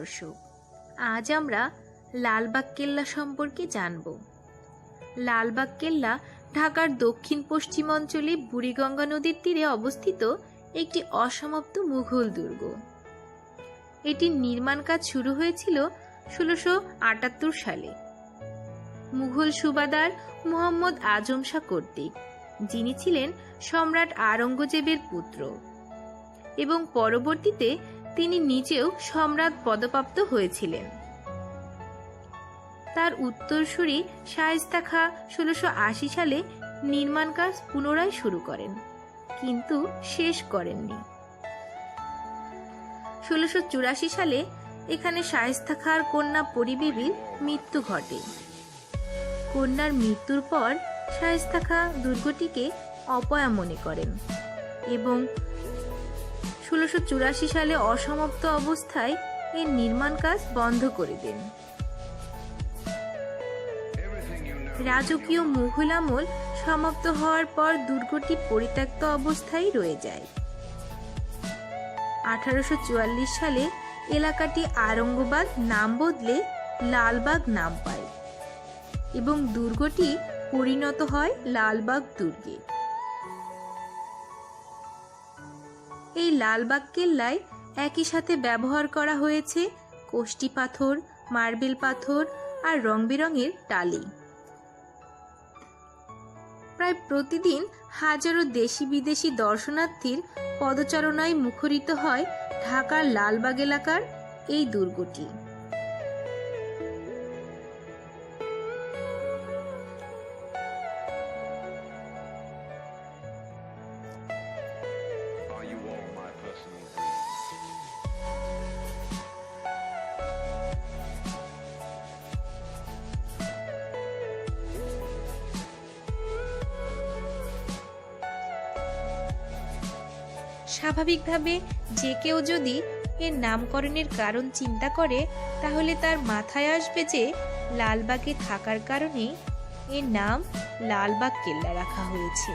সুপ্রিয় দর্শক, আজ আমরা লালবাগ কেল্লা সম্পর্কে জানব। লালবাগ কেল্লা ঢাকার দক্ষিণ পশ্চিম অঞ্চলে বুড়িগঙ্গা নদীর তীরে অবস্থিত একটি অসমাপ্ত মুঘল দুর্গ। এটির নির্মাণ কাজ শুরু হয়েছিল ষোলোশো আটাত্তর সালে। মুঘল সুবাদার মোহাম্মদ আজম শাহ কর্তৃক, যিনি ছিলেন সম্রাট আরঙ্গজেবের পুত্র এবং পরবর্তীতে তিনি নিজেও সম্রাট পদপ্রাপ্ত হয়েছিলেন। তার উত্তরসূরি শায়েস্তা খা ষোলোশো আশি সালে নির্মাণ কাজ পুনরায় শুরু করেন, কিন্তু শেষ করেননি। ষোলোশো চুরাশি সালে এখানে শায়েস্তা খাঁর কন্যা পরিবিবির মৃত্যু ঘটে। কন্যার মৃত্যুর পর শায়েস্তা খাঁ দুর্গটিকে অপয়া মনে করেন এবং ষোলোশো সালে অসমাপ্ত অবস্থায় এর নির্মাণ কাজ বন্ধ করে দেন। রাজকীয় মুঘল আমল সমাপ্ত হওয়ার পর দুর্গটি পরিত্যক্ত অবস্থায় রয়ে যায়। আঠারোশো চুয়াল্লিশ সালে এলাকাটি আরঙ্গবাগ নাম বদলে লালবাগ নাম পায় এবং দুর্গটি পরিণত হয় লালবাগ দুর্গে। এই লালবাগ কেল্লায় একই সাথে ব্যবহার করা হয়েছে কোষ্টি পাথর, মার্বেল পাথর আর রং বেরঙের টালি। প্রায় প্রতিদিন হাজারো দেশি বিদেশি দর্শনার্থীর পদচারণায় মুখরিত হয় ঢাকার লালবাগ এলাকার এই দুর্গটি। স্বাভাবিকভাবে যে কেউ যদি এর নামকরণের কারণ চিন্তা করে, তাহলে তার মাথায় আসবে যে লালবাগে থাকার কারণে এর নাম লালবাগ কেল্লা রাখা হয়েছে।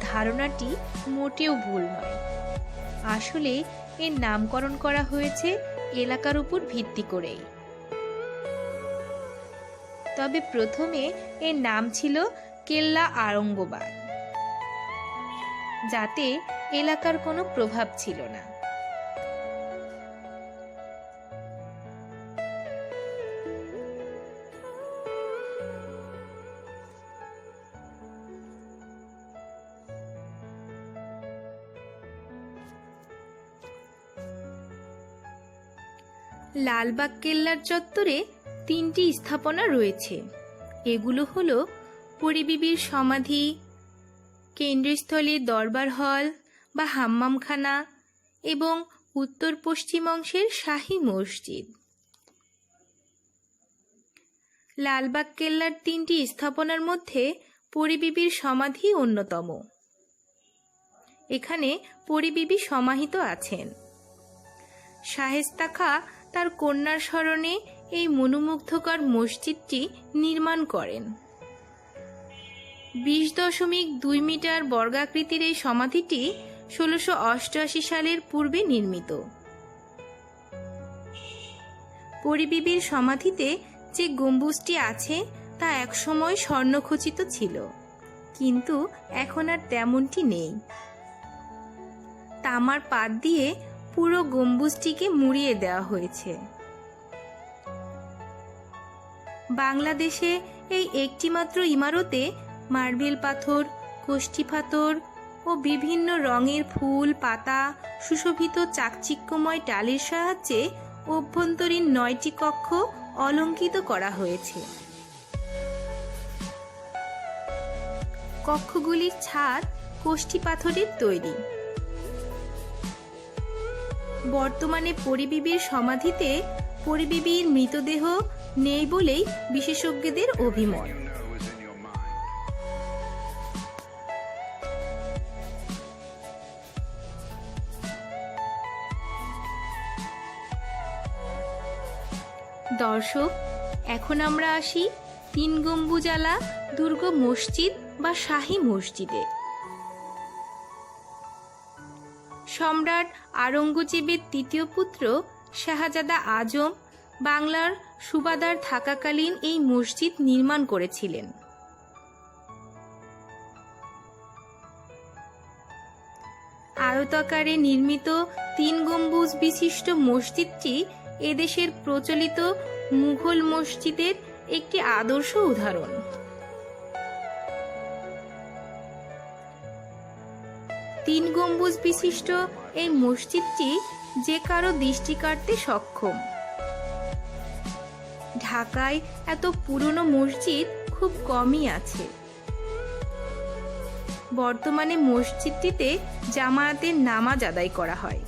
ধারণাটি মোটেও ভুল নয়। আসলে এর নামকরণ করা হয়েছে এলাকার উপর ভিত্তি করেই। তবে প্রথমে এর নাম ছিল কেল্লা আরঙ্গবাদ যাতে এলাকার কোনো প্রভাব ছিল না। লালবাগ কেল্লার চত্বরে তিনটি স্থাপনা রয়েছে। এগুলো হলো পরিবিবির সমাধি কেন্দ্রস্থলে দরবার হল বা হাম্মামখানা এবং উত্তর পশ্চিম অংশের শাহী মসজিদ। লালবাগ কেল্লার তিনটি স্থাপনার মধ্যে পরিবিবির সমাধি অন্যতম। এখানে পরিবিবি সমাহিত আছেন। শাহেস্তা খা তার কন্যার স্মরণে এই মনোমুগ্ধকর মসজিদটি নির্মাণ করেন। বিশ দশমিক দুই মিটার বর্গাকৃতির এই সমাধিটি ষোলোশো অষ্টআশি সালের পূর্বে নির্মিত। পরিবিবির সমাধিতে যে গম্বুজটি আছে, তা একসময় স্বর্ণখচিত ছিল, কিন্তু এখন আর তেমনটি নেই। তামার পাত দিয়ে পুরো গম্বুজটিকে মুড়িয়ে দেওয়া হয়েছে। বাংলাদেশে এই একটিমাত্র ইমারতে মার্বেল পাথর কোষ্ঠী পাথর ও বিভিন্ন রঙের ফুল, পাতা, সুশোভিত চাকচিক্যময় টালির সাহায্যে অভ্যন্তরীণ নয়টি কক্ষ অলঙ্কিত করা হয়েছে। কক্ষগুলির ছাদ কোষ্ঠী পাথরের তৈরি। বর্তমানে পরিবিবির সমাধিতে পরিবিবির মৃতদেহ নেই বলেই বিশেষজ্ঞদের অভিমত। দর্শক, এখন আমরা আসি তিন গম্বুজালা দুর্গ মসজিদ বা শাহী মসজিদে। সম্রাট আরঙ্গজেবের তৃতীয় পুত্র শাহজাদা আজম বাংলার সুবাদার থাকাকালীন এই মসজিদ নির্মাণ করেছিলেন। আয়তাকারে নির্মিত তিন গম্বুজ বিশিষ্ট মসজিদটি এদেশের প্রচলিত মুঘল মসজিদের একটি আদর্শ উদাহরণ। তিন গম্বুজ বিশিষ্ট এই মসজিদটি যে কারও দৃষ্টি কাটতে সক্ষম। ঢাকায় এত পুরনো মসজিদ খুব কমই আছে। বর্তমানে মসজিদটিতে জামায়াতের নামাজ আদায় করা হয়।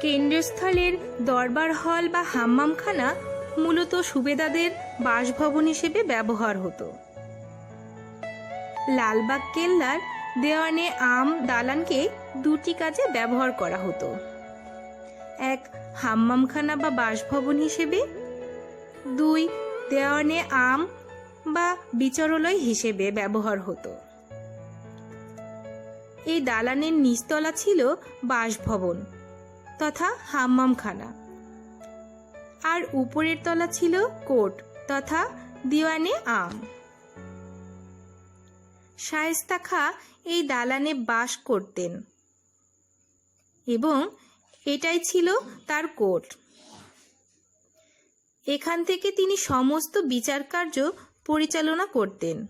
কেন্দ্রস্থলের দরবার হল বা হাম্মামখানা মূলত সুবেদাদের বাসভবন হিসেবে ব্যবহার হতো। লালবাগ কেল্লার দেওয়ানে আম দালানকে দুটি কাজে ব্যবহার করা হতো। এক, হাম্মামখানা বা বাসভবন হিসেবে। দুই, দেওয়ানে আম বা বিচারালয় হিসেবে ব্যবহার হতো। এই দালানের নিচতলা ছিল বাসভবন। তথা হাম্মামখানা। আর উপরের তলা ছিল কোর্ট তথা দিওয়ানে আম। শায়েস্তা খা এই দালানে বাস করতেন। এবং এটাই ছিল তার কোর্ট এখান থেকে তিনি সমস্ত বিচার কার্য পরিচালনা করতেন।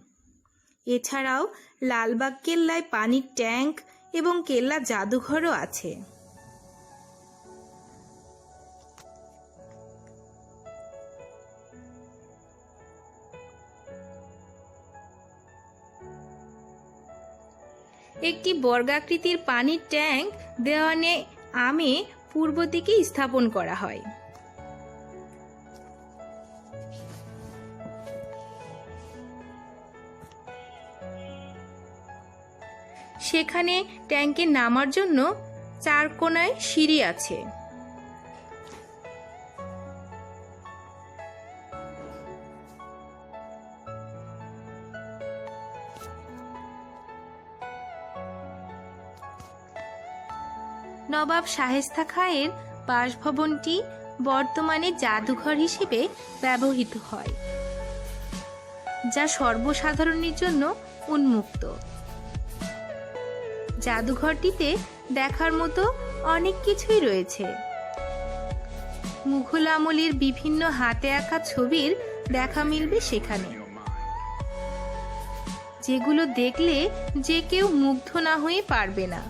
এছাড়াও লালবাগ কেল্লায় পানির ট্যাঙ্ক এবং কেল্লা জাদুঘরও আছে। একটি বর্গাকৃতির পানির ট্যাঙ্ক দেওয়ানে আমে পূর্ব দিকে স্থাপন করা হয়। সেখানে ট্যাঙ্কে নামার জন্য চার কোনায় সিঁড়ি আছে। নবাব শাহেস্তা খাঁয়ের বাসভবনটি বর্তমানে জাদুঘর হিসেবে ব্যবহৃত হয়, যা সর্বসাধারণের জন্য উন্মুক্ত। জাদুঘরটিতে দেখার মতো অনেক কিছুই রয়েছে। মুঘল আমলের বিভিন্ন হাতে আঁকা ছবির দেখা মিলবে সেখানে। যেগুলো দেখলে যে কেউ মুগ্ধ না হয়ে পারবে না।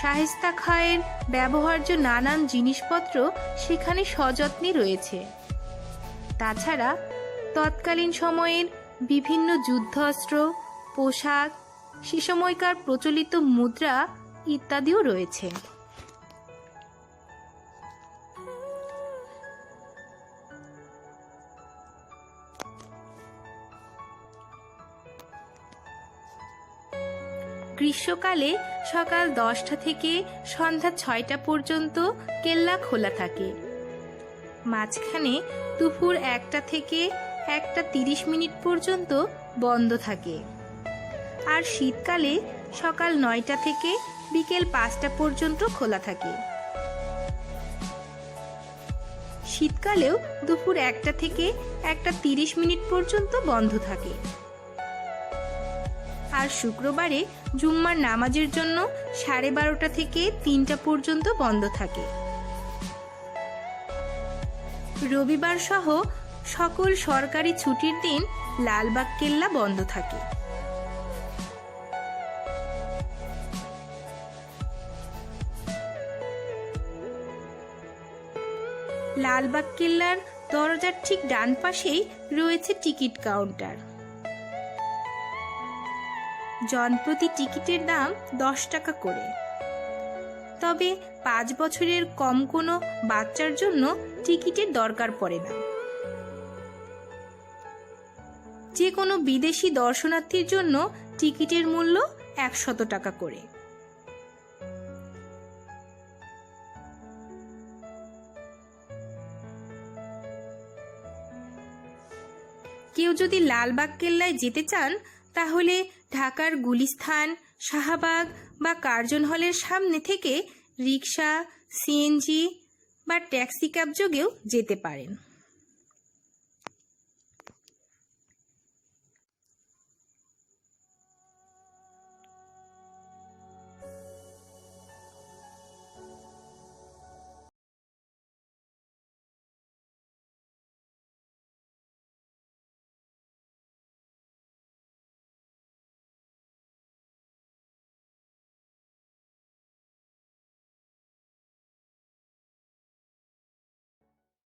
শাহিস্তা খায়ের ব্যবহার্য নানান জিনিসপত্র সেখানে সযত্নে রয়েছে। তাছাড়া তৎকালীন সময়ের বিভিন্ন যুদ্ধাস্ত্র পোশাক, সে সময়কার প্রচলিত মুদ্রা ইত্যাদিও রয়েছে। গ্রীষ্মকালে সকাল দশটা থেকে সন্ধ্যা ছয়টা পর্যন্ত কেল্লা খোলা থাকে। মাঝখানে দুপুর একটা থেকে একটা তিরিশ মিনিট পর্যন্ত বন্ধ থাকে। আর শীতকালে সকাল নয়টা থেকে বিকেল পাঁচটা পর্যন্ত খোলা থাকে। শীতকালেও দুপুর একটা থেকে একটা তিরিশ মিনিট পর্যন্ত বন্ধ থাকে। আর শুক্রবারে জুম্মার নামাজের জন্য সাড়ে বারোটা থেকে তিনটা পর্যন্ত বন্ধ থাকে। রবিবার সহ সকল সরকারি ছুটির দিন লালবাগ কেল্লা বন্ধ থাকে। লালবাগ কেল্লার দরজার ঠিক ডান পাশেই রয়েছে টিকিট কাউন্টার। জনপ্রতি টিকিটের দাম দশ টাকা করে। তবে পাঁচ বছরের কম কোনো বাচ্চার জন্য টিকিটের দরকার পড়ে না। যে কোনো বিদেশি দর্শনার্থীর জন্য টিকিটের মূল্য একশত টাকা করে। কেউ যদি লালবাগ কেল্লায় যেতে চান, তাহলে ঢাকার গুলিস্থান, শাহবাগ বা কার্জন হলের সামনে থেকে রিক্সা সিএনজি বা ট্যাক্সি ক্যাব যোগেও যেতে পারেন।